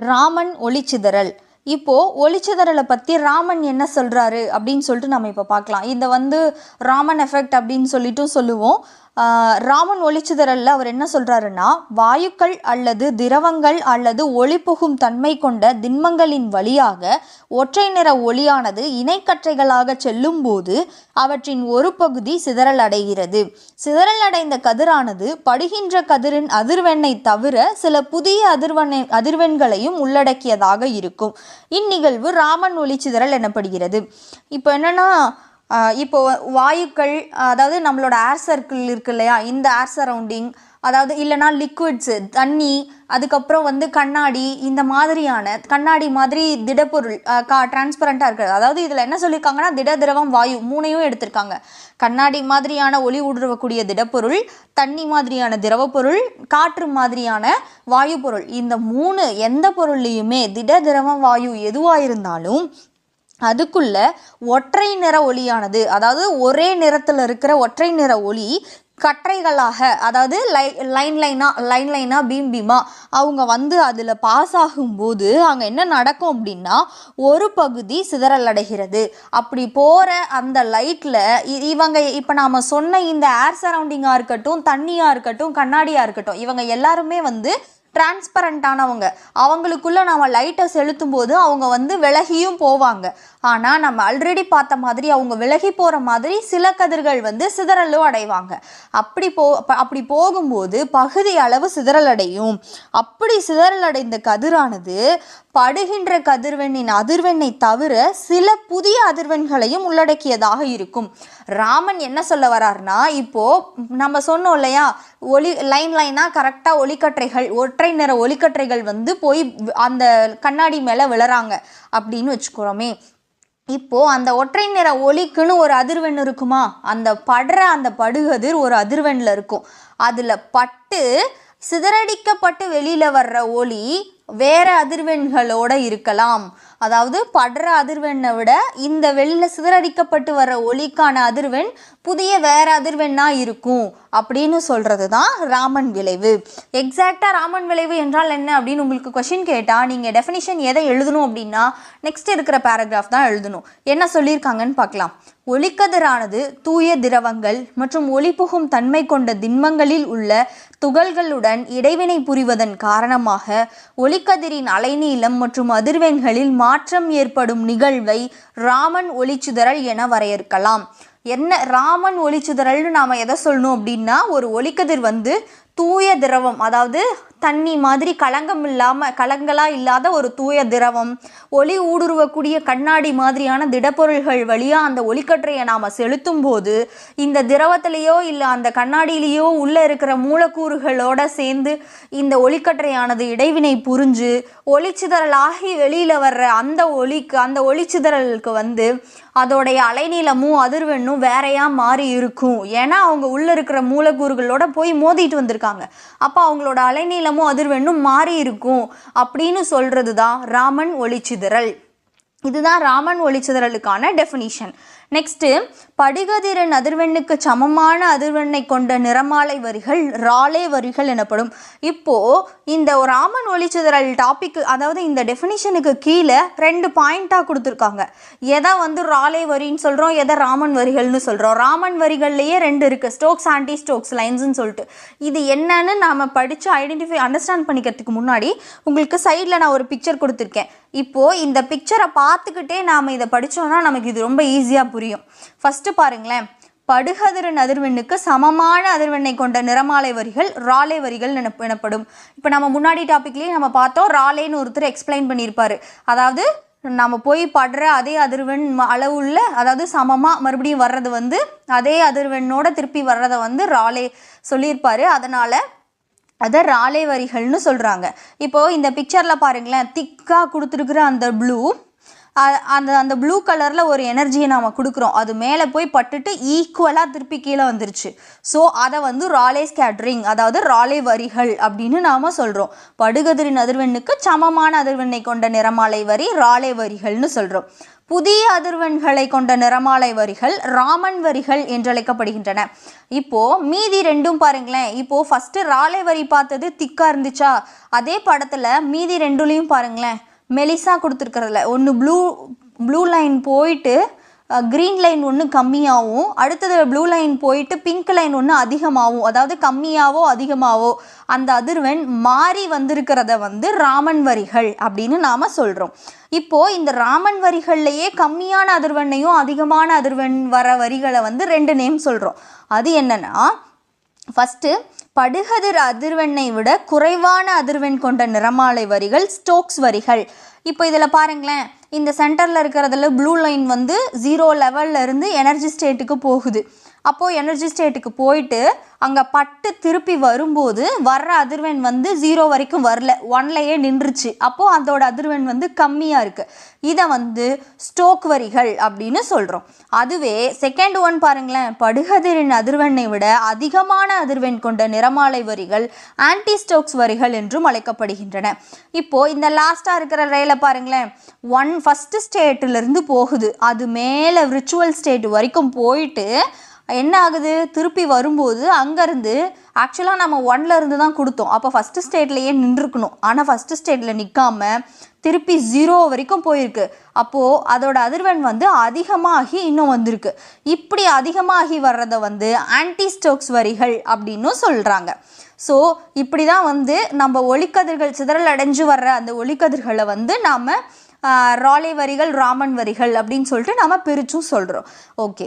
ராமன் ஒளிச்சிதறல். இப்போ ஒளிச்சிதறலை பற்றி ராமன் என்ன சொல்கிறாரு அப்படின்னு சொல்லிட்டு நம்ம இப்போ பார்க்கலாம். இதை வந்து ராமன் எஃபெக்ட் அப்படின்னு சொல்லிட்டும் சொல்லுவோம். ராமன் ஒளிச்சிதறலில் அவர் என்ன சொல்கிறாருன்னா வாயுக்கள் அல்லது திரவங்கள் அல்லது ஒளி புகும் தன்மை கொண்ட திண்மங்களின் வழியாக ஒற்றை நிற ஒளியானது இணைக்கற்றைகளாக செல்லும்போது அவற்றின் ஒரு பகுதி சிதறல் அடைகிறது சிதறல் அடைந்த கதிரானது படுகின்ற கதிரின் அதிர்வெண்ணை தவிர சில புதிய அதிர்வெண்ணை அதிர்வெண்களையும் உள்ளடக்கியதாக இருக்கும். இந்நிகழ்வு ராமன் ஒளிச்சிதறல் எனப்படுகிறது. இப்போ என்னன்னா இப்போது வாயுக்கள் அதாவது நம்மளோட ஏர் சர்க்கிள் இருக்கு இல்லையா இந்த ஏர் சரௌண்டிங் அதாவது இல்லைனா லிக்விட்ஸு தண்ணி அதுக்கப்புறம் வந்து கண்ணாடி இந்த மாதிரியான கண்ணாடி மாதிரி திடப்பொருள் கா டிரான்ஸ்பரண்ட்டாக இருக்கிறது அதாவது இதில் என்ன சொல்லியிருக்காங்கன்னா திட திரவம் வாயு மூணையும் எடுத்திருக்காங்க. கண்ணாடி மாதிரியான ஒளி ஊடுருவக்கூடிய திடப்பொருள் தண்ணி மாதிரியான திரவப்பொருள் காற்று மாதிரியான வாயு பொருள் இந்த மூணு எந்த பொருள்லையுமே திட திரவம் வாயு எதுவாக இருந்தாலும் அதுக்குள்ள ஒற்றை நிற ஒளியானது அதாவது ஒரே நிறத்தில் இருக்கிற ஒற்றை நிற ஒளி கற்றைகளாக அதாவது லை லைன் லைனாக லைன் லைனாக பீம் பீமாக அவங்க வந்து அதில் பாஸ் ஆகும்போது அங்கே என்ன நடக்கும் அப்படின்னா ஒரு பகுதி சிதறல் அடைகிறது. அப்படி போகிற அந்த லைட்டில் இவங்க இப்போ நாம் சொன்ன இந்த ஏர் சரௌண்டிங்காக இருக்கட்டும் தண்ணியாக இருக்கட்டும் கண்ணாடியாக இருக்கட்டும் இவங்க எல்லாருமே வந்து டிரான்ஸ்பரண்ட்டானவங்க அவங்களுக்குள்ள நம்ம லைட்டை செலுத்தும் போது அவங்க வந்து விலகியும் போவாங்க. ஆனால் நம்ம ஆல்ரெடி பார்த்த மாதிரி அவங்க விலகி போகிற மாதிரி சில கதிர்கள் வந்து சிதறலும் அடைவாங்க. அப்படி போ ப- அப்படி போகும்போது பகுதி அளவு சிதறல் அடையும் அப்படி சிதறல் அடைந்த கதிரானது படுகின்ற கதிர்வெண்ணின் அதிர்வெண்ணை தவிர சில புதிய அதிர்வெண்களையும் உள்ளடக்கியதாக இருக்கும். ராமன் என்ன சொல்ல வராருன்னா இப்போது நம்ம சொன்னோம் இல்லையா ஒளி லைன் லைனாக கரெக்டாக ஒளிக்கற்றைகள் ஒற்றை நிற ஒலிக்கற்றைகள் வந்து போய் அந்த கண்ணாடி மேலே விழறாங்க அப்படின்னு வச்சுக்கிறோமே. இப்போ அந்த ஒற்றை நிற ஒளிக்குன்னு ஒரு அதிர்வெண் இருக்குமா? அந்த படுற அந்த படுகதிர் ஒரு அதிர்வெண்ணில் இருக்கும். அதில் பட்டு சிதறடிக்கப்பட்டு வெளியில் வர்ற ஒளி வேற அதிர்வெண்களோட இருக்கலாம். அதாவது படுற அதிர்வெண்ணை விட இந்த வெளியில் சிதறடிக்கப்பட்டு வர்ற ஒளிக்கான அதிர்வெண் புதிய வேற அதிர்வெண்ணாக இருக்கும் அப்படின்னு சொல்கிறது தான் ராமன் விளைவு. எக்ஸாக்டாக ராமன் விளைவு என்றால் என்ன அப்படின்னு உங்களுக்கு கொஷின் கேட்டால் நீங்கள் டெஃபினிஷன் எதை எழுதணும் அப்படின்னா நெக்ஸ்ட் இருக்கிற பேராகிராஃப் தான் எழுதணும். என்ன சொல்லியிருக்காங்கன்னு பார்க்கலாம். ஒளிக்கதிரானது தூய திரவங்கள் மற்றும் ஒளி புகும் தன்மை கொண்ட திண்மங்களில் உள்ள துகள்களுடன் இடைவினை புரிவதன் காரணமாக ஒளிக்கதிரின் அலைநீளம் மற்றும் அதிர்வெண்களில் மா மாற்றம் ஏற்படும் நிகழ்வை ராமன் ஒளிச்சுதறல் என வரையறுக்கலாம். என்ன ராமன் ஒளிச்சுதறல்னு நாம் எதை சொல்லணும் அப்படின்னா ஒரு ஒளிக்கதிர் வந்து தூய திரவம் அதாவது தண்ணி மாதிரி களங்கம் இல்லாமல் கலங்களாக இல்லாத ஒரு தூய திரவம். ஒளி ஊடுருவக்கூடிய கண்ணாடி மாதிரியான திடப்பொருள்கள் வழியாக அந்த ஒளிக்கற்றையை நாம் செலுத்தும் போது இந்த திரவத்திலேயோ இல்லை அந்த கண்ணாடியிலேயோ உள்ளே இருக்கிற மூலக்கூறுகளோட சேர்ந்து இந்த ஒளிக்கற்றையானது இடைவினை புரிஞ்சு ஒளிச்சிதறலாகி வெளியில் வர்ற அந்த ஒளிக்கு அந்த ஒளிச்சிதறலுக்கு வந்து அதோடைய அலைநீளமும் அதிர்வெண்ணும் வேறையாக மாறி இருக்கும். ஏன்னா அவங்க உள்ளே இருக்கிற மூலக்கூறுகளோட போய் மோதிட்டு வந்திருக்காங்க. அப்போ அவங்களோட அலைநீளமும் அதிர்வெண்ணும் மாறி இருக்கும் அப்படின்னு சொல்றது தான் ராமன் ஒளிச்சிதறல். இதுதான் ராமன் ஒளிச்சிதறலுக்கான டெஃபினிஷன் நெக்ஸ்ட்டு படிகதிரன் அதிர்வெண்ணுக்கு சமமான அதிர்வெண்ணை கொண்ட நிறமாலை வரிகள் ராலே வரிகள் எனப்படும். இப்போது இந்த ராமன் ஒளிச்சிதறல் டாபிக் அதாவது இந்த டெஃபினிஷனுக்கு கீழே ரெண்டு பாயிண்ட்டாக கொடுத்துருக்காங்க. எதை வந்து ராலே வரின்னு சொல்கிறோம் எதை ராமன் வரிகள்னு சொல்கிறோம் ராமன் வரிகள்லேயே ரெண்டு இருக்குது ஸ்டோக்ஸ் ஆன்டி ஸ்டோக்ஸ் லைன்ஸ்னு சொல்லிட்டு. இது என்னன்னு நாம் படித்து ஐடென்டிஃபை அண்டர்ஸ்டாண்ட் பண்ணிக்கிறதுக்கு முன்னாடி உங்களுக்கு சைடில் நான் ஒரு பிக்சர் கொடுத்துருக்கேன். இப்போது இந்த பிக்சரை பார்த்துக்கிட்டே நாம் இதை படித்தோன்னா நமக்கு இது ரொம்ப ஈஸியாக புரியும். புரியும். ஃபஸ்ட்டு பாருங்களேன். படுகதிரன் அதிர்வெண்ணுக்கு சமமான அதிர்வெண்ணை கொண்ட நிறமாலை வரிகள் ராலே வரிகள் எனப் எனப்படும். இப்போ நம்ம முன்னாடி டாப்பிக்லேயே நம்ம பார்த்தோம் ராலேன்னு ஒருத்தர் எக்ஸ்பிளைன் பண்ணியிருப்பாரு. அதாவது நம்ம போய் படுற அதே அதிர்வெண் அளவுள்ள அதாவது சமமாக மறுபடியும் வர்றது வந்து அதே அதிர்வெண்ணோட திருப்பி வர்றதை வந்து ராலே சொல்லியிருப்பார். அதனால் அதை ராலே வரிகள்னு சொல்கிறாங்க இப்போது இந்த பிக்சரில் பாருங்களேன் திக்காக கொடுத்துருக்குற அந்த ப்ளூ அந்த அந்த ப்ளூ கலரில் ஒரு எனர்ஜியை நாம் கொடுக்குறோம். அது மேலே போய் பட்டுட்டு ஈக்குவலாக திருப்பி கீழே வந்துருச்சு. ஸோ அதை வந்து ராலே ஸ்கேட்ரிங் அதாவது ராலே வரிகள் அப்படின்னு நாம் சொல்கிறோம் படுகதிரின் அதிர்வெண்ணுக்கு சமமான அதிர்வெண்ணை கொண்ட நிறமாலை வரி ராலே வரிகள்னு சொல்கிறோம் புதிய அதிர்வெண்களை கொண்ட நிறமாலை வரிகள் ராமன் வரிகள் என்றழைக்கப்படுகின்றன. இப்போது மீதி ரெண்டும் பாருங்களேன். இப்போது ஃபஸ்ட்டு ராலை வரி பார்த்தது திக்காக இருந்துச்சா? அதே படத்தில் மீதி ரெண்டுலேயும் பாருங்களேன். மெலிசா கொடுத்துருக்கறதுல. ஒன்று ப்ளூ ப்ளூ லைன் போயிட்டு க்ரீன் லைன் ஒன்று கம்மியாகவும் அடுத்தது ப்ளூ லைன் போயிட்டு பிங்க் லைன் ஒன்று அதிகமாகவும் அதாவது கம்மியாகவோ அதிகமாகவோ அந்த அதிர்வெண் மாறி வந்திருக்கிறத வந்து ராமன் வரிகள் அப்படின்னு நாம் சொல்கிறோம் இப்போது இந்த ராமன் வரிகள்லையே கம்மியான அதிர்வெண்ணையும் அதிகமான அதிர்வெண் வர வரிகளை வந்து ரெண்டு நேம் சொல்கிறோம் அது என்னென்னா ஃபஸ்ட்டு படுகதிர் அதிர்வெண்ணை விட குறைவான அதிர்வெண் கொண்ட நிறமாலை வரிகள் ஸ்டோக்ஸ் வரிகள். இப்போ இதில் பாருங்களேன் இந்த சென்டரில் இருக்கிறதுல ப்ளூ லைன் வந்து ஜீரோ லெவல்ல இருந்து எனர்ஜி ஸ்டேட்டுக்கு போகுது. அப்போது எனர்ஜி ஸ்டேட்டுக்கு போயிட்டு அங்கே பட்டு திருப்பி வரும்போது வர்ற அதிர்வெண் வந்து ஜீரோ வரைக்கும் வரல. ஒன்லையே நின்றுச்சு. அப்போது அதோட அதிர்வெண் வந்து கம்மியாக இருக்குது இதை வந்து ஸ்டோக் வரிகள் அப்படின்னு சொல்கிறோம் அதுவே செகண்ட் ஒன் பாருங்களேன். படுகதிரின் அதிர்வெண்ணை விட அதிகமான அதிர்வெண் கொண்ட நிறமாலை வரிகள் ஆன்டி ஸ்டோக்ஸ் வரிகள் என்றும் அழைக்கப்படுகின்றன. இப்போது இந்த லாஸ்ட்டாக இருக்கிற ரயிலை பாருங்களேன். ஒன் ஃபஸ்ட்டு ஸ்டேட்டிலிருந்து போகுது. அது மேலே விர்ச்சுவல் ஸ்டேட் வரைக்கும் போயிட்டு என்ன ஆகுது? திருப்பி வரும்போது அங்கேருந்து ஆக்சுவலாக நம்ம ஒன்ல இருந்து தான் கொடுத்தோம். அப்போ ஃபஸ்ட்டு ஸ்டேட்லேயே நின்றுருக்கணும். ஆனால் ஃபஸ்ட்டு ஸ்டேட்டில் நிற்காம திருப்பி ஜீரோ வரைக்கும் போயிருக்கு. அப்போது அதோட அதிர்வெண் வந்து அதிகமாகி இன்னும் வந்திருக்கு. இப்படி அதிகமாகி வர்றதை வந்து ஆன்டி ஸ்டோக்ஸ் வரிகள் அப்படின்னும் சொல்கிறாங்க ஸோ இப்படி தான் வந்து நம்ம ஒளிக்கதிர்கள் சிதறல் அடைஞ்சு வர்ற அந்த ஒளிக்கதிர்களை வந்து நாம் ராலே வரிகள் ராமன் வரிகள் அப்படின்னு சொல்லிட்டு நாம் பிரிச்சும் சொல்கிறோம் ஓகே